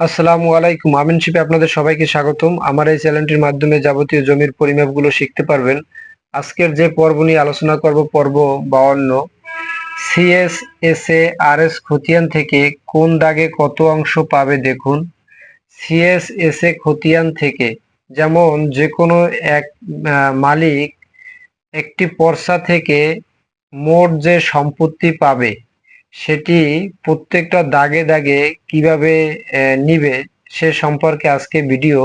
আসসালামু আলাইকুম। আমিন শিপে আপনাদের সবাইকে স্বাগতম। আমার এই চ্যানেলটির মাধ্যমে যাবতীয় জমির পরিমাপগুলো শিখতে পারবেন। আজকের যে পর্ব নিয়ে আলোচনা করব, পর্ব বাউন্ন। CS S A R S খতিয়ান থেকে কোন দাগে কত অংশ পাবে দেখুন। সিএস এস এ খতিয়ান থেকে যেমন যে কোনো এক মালিক একটি পর্সা থেকে মোট যে সম্পত্তি পাবে সেটি প্রত্যেকটা দাগে দাগে কীভাবে নিবে সে সম্পর্কে আজকে ভিডিও।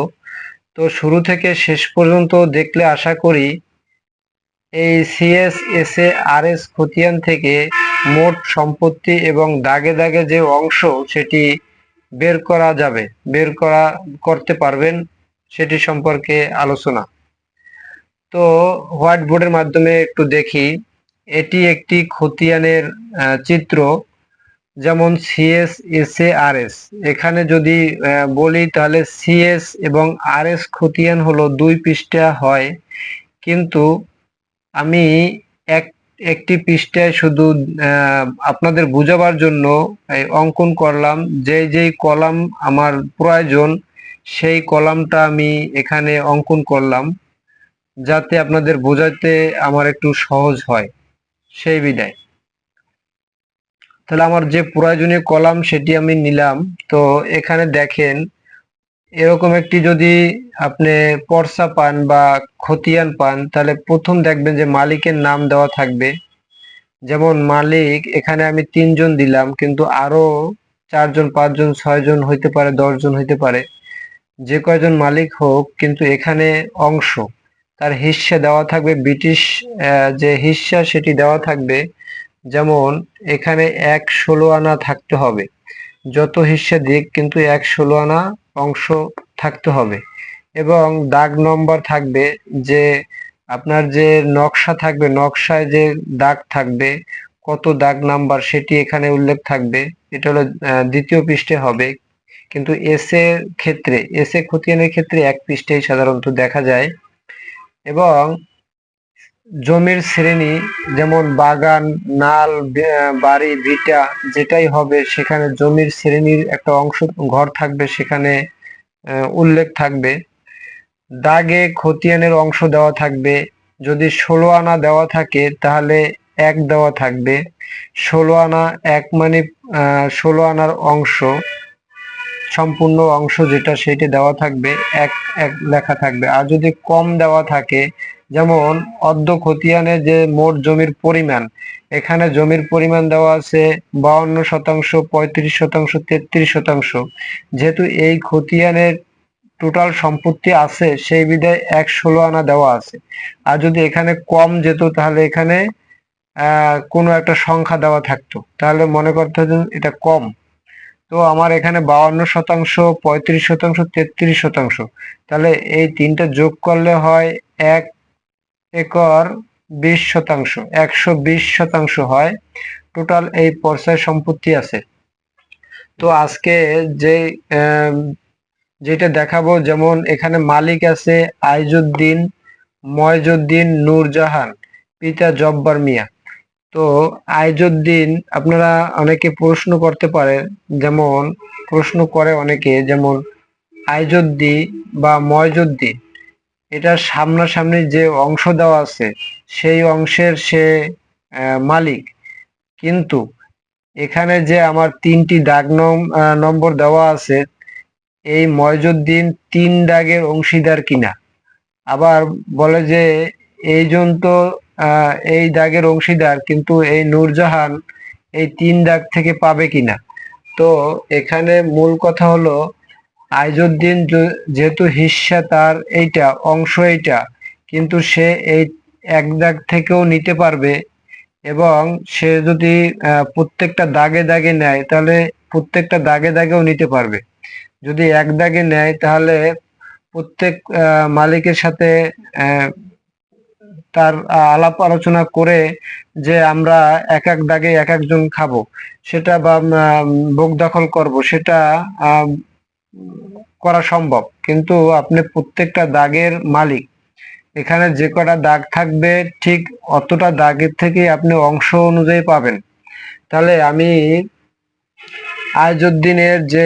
তো শুরু থেকে শেষ পর্যন্ত দেখলে আশা করি এই CS S A R S খতিয়ান থেকে মোট সম্পত্তি এবং দাগে দাগে যে অংশ সেটি বের করা যাবে, বের করা, করতে পারবেন সেটি সম্পর্কে আলোচনা। তো হোয়াইট বোর্ডের মাধ্যমে একটু দেখি। এটি একটি খতিয়ানের চিত্র, যেমন CS S A R S. এখানে যদি বলি তাহলে সিএস এবং আর এস খতিয়ান হলো দুই পৃষ্ঠা হয়। কিন্তু আমি এক, একটি পৃষ্ঠায় শুধু আপনাদের বোঝাবার জন্য অঙ্কন করলাম। যে যেই কলাম আমার প্রয়োজন, সেই কলামটা আমি এখানে অঙ্কন করলাম, যাতে আপনাদের বোঝাতে আমার একটু সহজ হয়। সেই বিদায়। তাহলে আমার যে প্রয়োজনীয় কলাম সেটি আমি নিলাম। তো এখানে দেখেন, এরকম একটি যদি আপনি পর্সা পান বা খতিয়ান পান, তাহলে প্রথম দেখবেন যে মালিকের নাম দেওয়া থাকবে। যেমন মালিক, এখানে আমি তিনজন দিলাম, কিন্তু আরও চারজন, পাঁচজন, ছয়জন হইতে পারে, দশজন হইতে পারে। যে কয়জন মালিক হোক, কিন্তু এখানে অংশ। তার হিস্সা দেওয়া থাকবে, ব্রিটিশ যে হিস্সা সেটি দেওয়া থাকবে, যেমন এখানে এক ষোলো আনা থাকতে হবে। যত হিস্সা দিক কিন্তু এক ষোলো আনা অংশ থাকতে হবে। এবং দাগ নম্বর থাকবে যে আপনার যে নকশা থাকবে, নকশায় যে দাগ থাকবে, কত দাগ নাম্বার সেটি এখানে উল্লেখ থাকবে। এটা হলো দ্বিতীয় পৃষ্ঠে হবে। কিন্তু এস এর ক্ষেত্রে, এস এ খতিয়ানের ক্ষেত্রে এক পৃষ্ঠেই সাধারণত দেখা যায়। এবং জমির শ্রেণি যেমন বাগান, নাল বাড়ি, ভিটা যেটাই হবে, সেখানে জমির শ্রেণির একটা অংশ ঘর থাকবে, সেখানে উল্লেখ থাকবে। দাগে খতিয়ানের অংশ দেওয়া থাকবে। যদি ষোলো আনা দেওয়া থাকে, তাহলে এক দেওয়া থাকবে। ষোলো আনা এক মানে ষোলো আনার অংশ। সম্পূর্ণ অংশ যেটা সেটি দেওয়া থাকবে, এক এক লেখা থাকবে। আর যদি কম দেওয়া থাকে, যেমন অর্ধ খতিয়ানে যে মোট জমির পরিমাণ, এখানে জমির পরিমাণ দেওয়া আছে বাউন্ন শতাংশ, পঁয়ত্রিশ শতাংশ, তেত্রিশ শতাংশ। যেহেতু এই খতিয়ানের টোটাল সম্পত্তি আছে, সেই বিধায় এক ষোলো আনা দেওয়া আছে। আর যদি এখানে কম যেত, তাহলে এখানে কোনো একটা সংখ্যা দেওয়া থাকতো। তাহলে মনে করতে এটা কম। তো আমার এখানে বাউন্ন শতাংশ, পঁয়ত্রিশ শতাংশ, তেত্রিশ শতাংশ। তাহলে এই তিনটা যোগ করলে হয় এক একর বিশ শতাংশ, একশো বিশ শতাংশ হয়। টোটাল এই পর্যায় সম্পত্তি আছে। তো আজকে যে যেটা দেখাবো, যেমন এখানে মালিক আছে আইজুদ্দিন ময়জুদ্দিন নূরজাহান, পিতা জব্বার মিয়া। তো আইজুদ্দিন আপনারা অনেকে প্রশ্ন করতে পারে যেমন প্রশ্ন করে অনেকে যেমন আইজুদ্দি বা ময়জুদ্দি এটার সামনাসামনি যে অংশ দেওয়া আছে সেই অংশের সে মালিক। কিন্তু এখানে যে আমার তিনটি দাগ নম- নম্বর দেওয়া আছে এই ময়জুদ্দিন তিন দাগের অংশীদার কিনা? আবার বলে যে এইজন তো আহ, এই দাগের অংশীদার, কিন্তু এই নূরজাহান এই তিন দাগ থেকে পাবে কিনা? তো এখানে মূল কথা হলো, আইজুদ্দিন যেহেতু হিস্সা তার এইটা, অংশ এইটা, কিন্তু সে এই এক দাগ থেকেও নিতে পারবে এবং সে যদি প্রত্যেকটা দাগে দাগে নেয়, তাহলে প্রত্যেকটা দাগে দাগেও নিতে পারবে। যদি এক দাগে নেয়, তাহলে প্রত্যেক মালিকের সাথে তার আলাপ আলোচনা করে যে আমরা এক এক দাগে এক একজন খাব। সেটা বা ভোগ দখল করব, সেটা করা সম্ভব। কিন্তু আপনি প্রত্যেকটা দাগের মালিক। এখানে যে কটা দাগ থাকবে, ঠিক অতটা দাগের থেকে আপনি অংশ অনুযায়ী পাবেন। তাহলে আমি আইজুদ্দিনের যে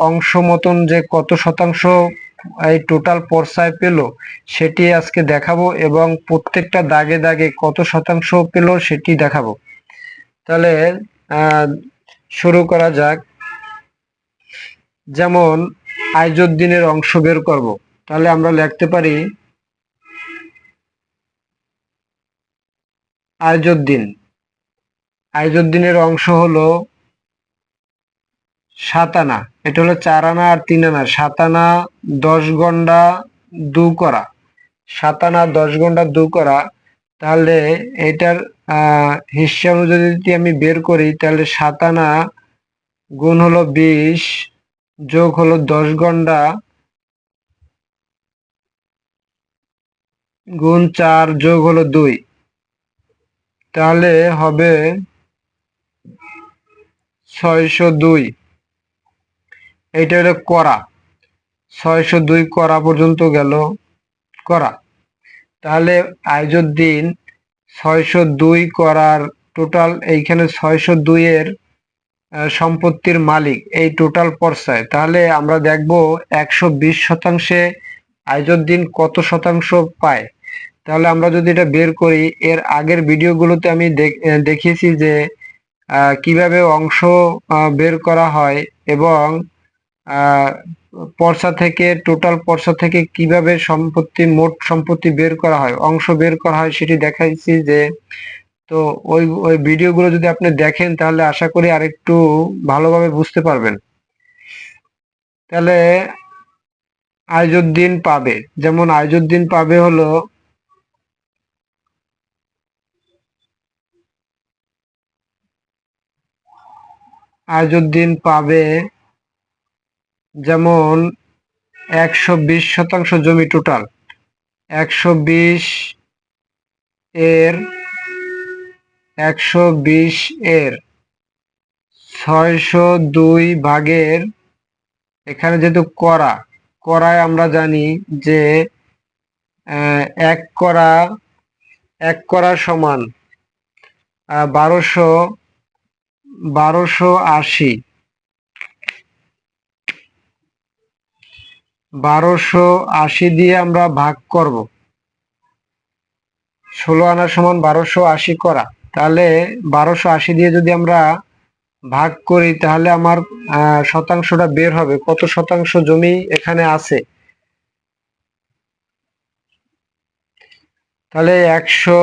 অংশ মতন যে কত শতাংশ এই টোটাল পর্সায় পেল, সেটি আজকে দেখাবো এবং প্রত্যেকটা দাগে দাগে কত শতাংশ পেল সেটি দেখাবো। তাহলে শুরু করা যাক। যেমন, আইজুদ্দিনের অংশ বের করব। তাহলে আমরা লিখতে পারি, আইজুদ্দিন। আইজুদ্দিনের অংশ হলো সাত আনা। এটা হলো চার আনা আর তিন আনা। সাত আনা, দশ গন্ডা, দু করা। সাত আনা, দশ গন্ডা, দু করা। তাহলে এটার, আহ হিসাব যদি আমি বের করি, তাহলে সাত আনা গুণ হলো বিশ, যোগ হলো দশ গন্ডা, গুণ চার, যোগ হলো দুই। তাহলে হবে ছয়শো দুই। এইটা হলো করা। ছয়শো দুই করা পর্যন্ত গেল করা। তাহলে আইজুদ্দিন ছয়শো দুই করার টোটাল এইখানে ছয়শো দুইয়ের সম্পত্তির মালিক এই টোটাল পর্সায়। তাহলে আমরা দেখব একশো বিশ শতাংশে আইজুদ্দিন কত শতাংশ পায়। তাহলে আমরা যদি এটা বের করি, এর আগের ভিডিওগুলোতে আমি দেখ- দেখিয়েছি যে কীভাবে অংশ বের করা হয় এবং পর্সা থেকে টোটাল পর্সা থেকে কীভাবে সম্পত্তি, মোট সম্পত্তি বের করা হয়, অংশ বের করা হয় সেটি দেখাইছি যে, তো ওই ওই ভিডিওগুলো যদি আপনি দেখেন তাহলে আশা করি আরেকটু ভালোভাবে বুঝতে পারবেন। তাহলে আইজুদ্দিন পাবে। যেমন আইজুদ্দিন পাবে হলো, আইজুদ্দিন পাবে যেমন একশো বিশ শতাংশ জমি টোটাল একশো বিশ এর, একশো বিশ এর, ছয়শো দুই ভাগের, এখানে যেহেতু করা, করায় আমরা জানি যে এক করা এক করা সমান বারোশো বারোশো আশি। বারোশো আশি দিয়ে আমরা ভাগ করব। ষোলো আনা সমান বারোশো আশি করা। তাহলে বারোশো আশি দিয়ে যদি আমরা ভাগ করি, তাহলে আমার শতাংশটা বের হবে। কত শতাংশ জমি এখানে আছে? তাহলে একশো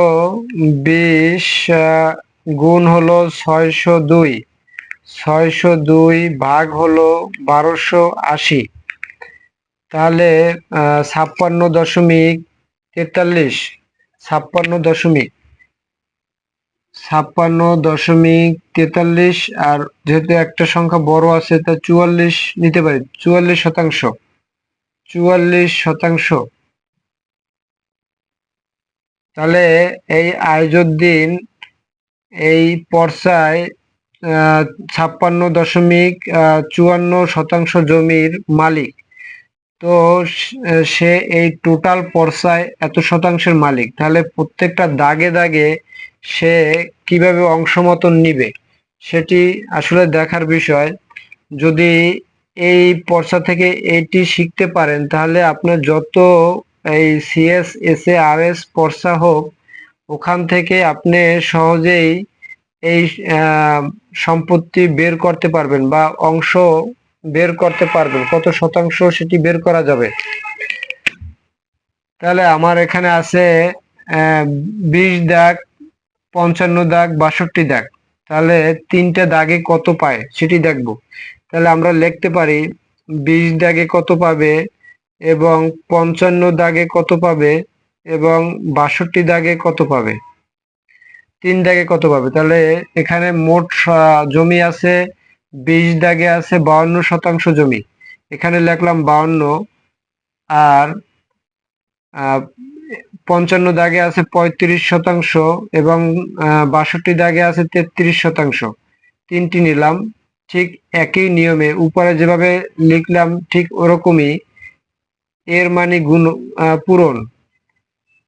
বিশ গুণ হলো ছয়শো দুই। ছয়শো দুই ভাগ হলো বারোশো আশি। তাহলে ছাপ্পান্ন দশমিক তেতাল্লিশ ছাপ্পান্ন দশমিক ছাপ্পান্ন দশমিক তেতাল্লিশ আর যেহেতু একটা সংখ্যা বড় আছে তা চুয়াল্লিশ নিতে পারি চুয়াল্লিশ শতাংশ চুয়াল্লিশ শতাংশ। তাহলে এই আইজুদ্দিন এই পর্সায় আহ, ছাপ্পান্ন দশমিক চুয়ান্ন শতাংশ জমির মালিক। তো সে এই টোটাল পর্সায় এত শতাংশের মালিক। তাহলে প্রত্যেকটা দাগে দাগে সে কীভাবে অংশ মতন নিবে? সেটি আসলে দেখার বিষয়। যদি এই পর্সা থেকে এটি শিখতে পারেন, তাহলে আপনার যত এই CS S A R S পর্সা হোক, ওখান থেকে আপনি সহজেই এই সম্পত্তি বের করতে পারবেন বা অংশ বের করতে পারবেন কত শতাংশ সেটি বের করা যাবে? তাহলে আমার এখানে আছে বিশ দাগ, পঞ্চান্ন দাগ, বাষট্টি দাগ। তাহলে তিনটা দাগে কত পায় সেটি দেখব। তাহলে আমরা লিখতে পারি, বিশ দাগে কত পাবে এবং পঞ্চান্ন দাগে কত পাবে এবং বাষট্টি দাগে কত পাবে? তিন দাগে কত পাবে? তাহলে এখানে মোট জমি আছে বিশ দাগে আছে বাউন্ন শতাংশ জমি। এখানে লিখলাম বাউন্ন আর পঞ্চান্ন দাগে আছে পঁয়ত্রিশ শতাংশ এবং বাষট্টি দাগে আছে তেত্রিশ শতাংশ। তিনটি নিলাম। ঠিক একই নিয়মে উপরে যেভাবে লিখলাম ঠিক ওরকমই এর মানে গুণ পূরণ।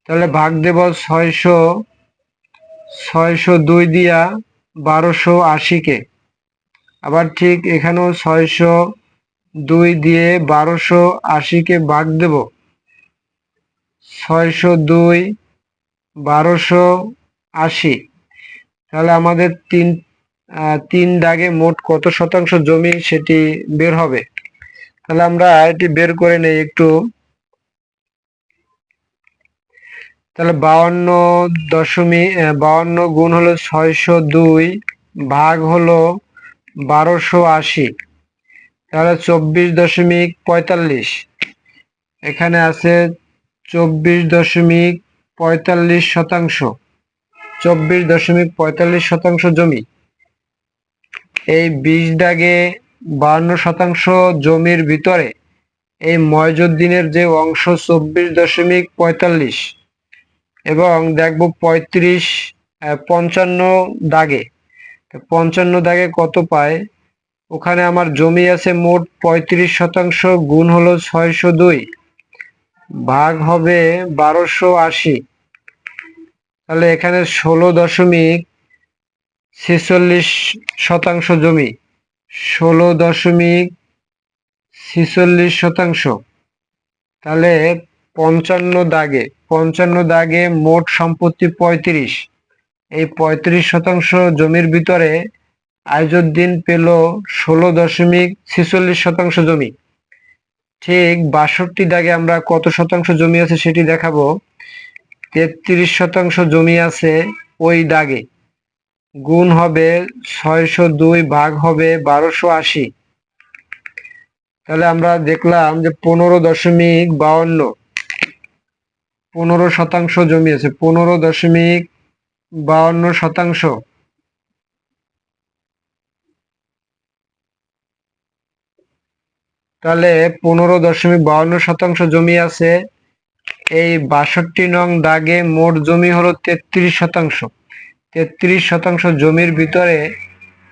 তাহলে ভাগ দেব ছয়শো ছয়শো দুই দিয়া বারোশো আশিকে। আবার ঠিক এখানেও ছয়শো দুই দিয়ে বারোশো আশিকে ভাগ দেব। ছয়শো দুই, বারোশো আশি। তাহলে আমাদের তিন তিন দাগে মোট কত শতাংশ জমি সেটি বের হবে? তাহলে আমরা এটি বের করে নেই একটু। তাহলে বাউন্ন দশমিক বাউন্ন গুণ হলো ছয়শো দুই, ভাগ হলো বারোশো আশি। তাহলে চব্বিশ দশমিক পঁয়তাল্লিশ। এখানে আছে চব্বিশ দশমিক পঁয়তাল্লিশ শতাংশ। চব্বিশ দশমিক পঁয়তাল্লিশ শতাংশ জমি। এই বিশ দাগে বান্ন শতাংশ জমির ভিতরে এই ময়জুদ্দিনের যে অংশ চব্বিশ দশমিক পঁয়তাল্লিশ এবং দেখব পঁয়ত্রিশ পঞ্চান্ন দাগে পঞ্চান্ন দাগে কত পায়? ওখানে আমার জমি আছে মোট পঁয়ত্রিশ শতাংশ, গুণ হলো ছয়শো দুই। ভাগ হবে বারোশো আশি। তাহলে এখানে ষোলো দশমিক ছেচল্লিশ শতাংশ জমি। ষোলো দশমিক ছেচল্লিশ শতাংশ। তাহলে পঞ্চান্ন দাগে পঞ্চান্ন দাগে মোট সম্পত্তি পঁয়ত্রিশ। এই পঁয়ত্রিশ শতাংশ জমির ভিতরে আইজুদ্দিন পেল ষোলো দশমিক ছেচল্লিশ শতাংশ জমি। ঠিক বাষট্টি দাগে আমরা কত শতাংশ জমি আছে সেটি দেখাবো। তেত্রিশ শতাংশ জমি আছে ওই দাগে। গুণ হবে ছয়শো দুই ভাগ হবে বারোশো আশি। তাহলে আমরা দেখলাম যে পনেরো দশমিক বাউন্ন। পনেরো শতাংশ জমি আছে, পনেরো দশমিক বাউন্ন শতাংশ। তাহলে পনেরো দশমিক বাউন্ন শতাংশ জমি আছে। এই বাষট্টি নং দাগে মোট জমি হলো তেত্রিশ শতাংশ। তেত্রিশ শতাংশ জমির ভিতরে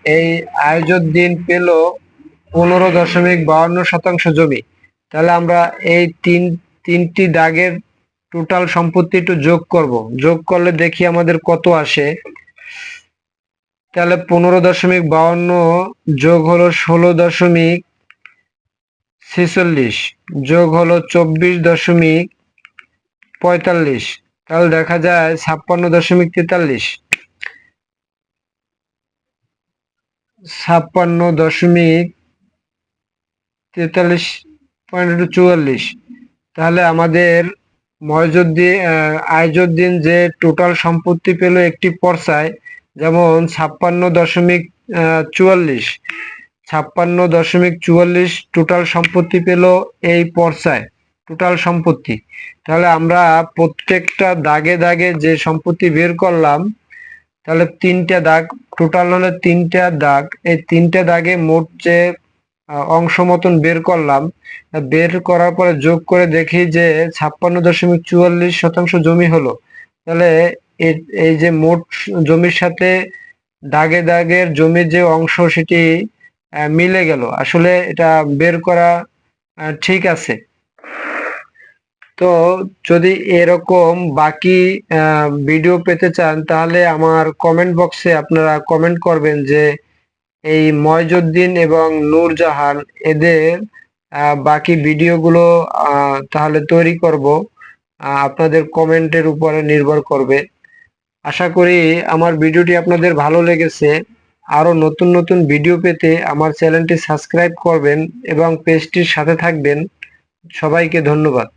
এই আয়োজুদ্দিন পেল পনেরো দশমিক বাউন্ন শতাংশ জমি। তাহলে আমরা এই তিন, তিনটি দাগের টোটাল সম্পত্তি একটু যোগ করব। যোগ করলে দেখি আমাদের কত আসে। তাহলে পনেরো দশমিক বাউন্ন যোগ হলো ষোলো দশমিক ছেচল্লিশ, যোগ হলো চব্বিশ দশমিক পঁয়তাল্লিশ। তাহলে দেখা যায় ছাপ্পান্ন দশমিক তেতাল্লিশ। ছাপ্পান্ন দশমিক তেতাল্লিশ পয়েন্ট চুয়াল্লিশ। তাহলে আমাদের ময়জুদ্দিন আয়জুদ্দিন যে টোটাল সম্পত্তি পেল একটি পর্সায় যেমন ছাপ্পান্ন দশমিক চুয়াল্লিশ। ছাপ্পান্ন দশমিক চুয়াল্লিশ টোটাল সম্পত্তি পেল এই পর্সায় টোটাল সম্পত্তি। তাহলে আমরা প্রত্যেকটা দাগে দাগে যে সম্পত্তি বের করলাম, তাহলে তিনটা দাগ টোটাল হলে তিনটা দাগ। এই তিনটা দাগে মোট যে অংশ মতন বের করলাম। বের করার পরে যোগ করে দেখি যে ছাপ্পান্ন দশমিক চুয়াল্লিশ শতাংশ জমি হলো। তাহলে এই যে মোট জমির সাথে দাগে দাগের জমির যে অংশ সেটি মিলে গেল। আসলে এটা বের করা ঠিক আছে। তো যদি এরকম বাকি ভিডিও পেতে চান, তাহলে আমার কমেন্ট বক্সে আপনারা কমেন্ট করবেন যে এই ময়জুদ্দিন এবং নূরজাহান এদের বাকি ভিডিওগুলো তাহলে তৈরি করব। আপনাদের কমেন্টের উপরে নির্ভর করবে। আশা করি আমার ভিডিওটি আপনাদের ভালো লেগেছে। আরও নতুন নতুন ভিডিও পেতে আমার চ্যানেলটি সাবস্ক্রাইব করবেন এবং পেজটির সাথে থাকবেন। সবাইকে ধন্যবাদ।